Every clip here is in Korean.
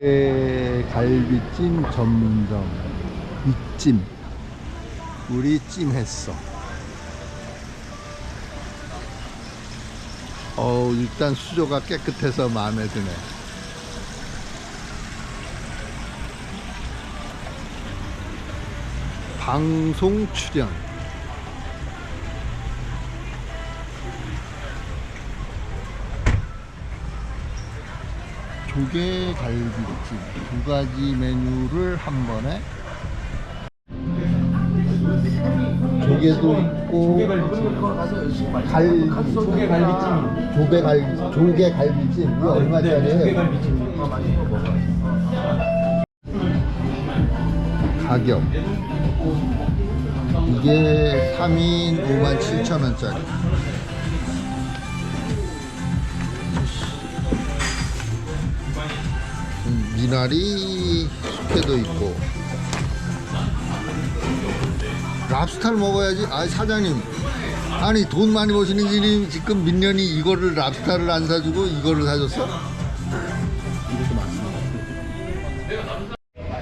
에, 갈비찜 전문점. 이찜. 우리 찜했어. 어 일단 수조가 깨끗해서 마음에 드네. 방송 출연 조개 갈비찜 두 가지 메뉴를 한 번에 조개도 있고 갈비 조개 갈비찜. 조개 갈비 조개 갈비찜 이거 얼마짜리예요? 조개 갈비찜. 아. 가격 이게 3인 5만 7천 원짜리 미나리 숙회도 있고 랍스타를 먹어야지 아 사장님 아니 돈 많이 버시는 분이 지금 민년이 이거를 랍스타를 안 사주고 이거를 사줬어?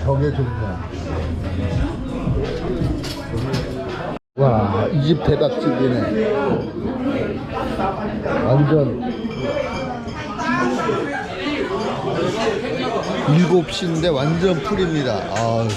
저게 좋다. 와, 이 집 대박집이네. 완전. 일곱 시인데 완전 풀입니다. 아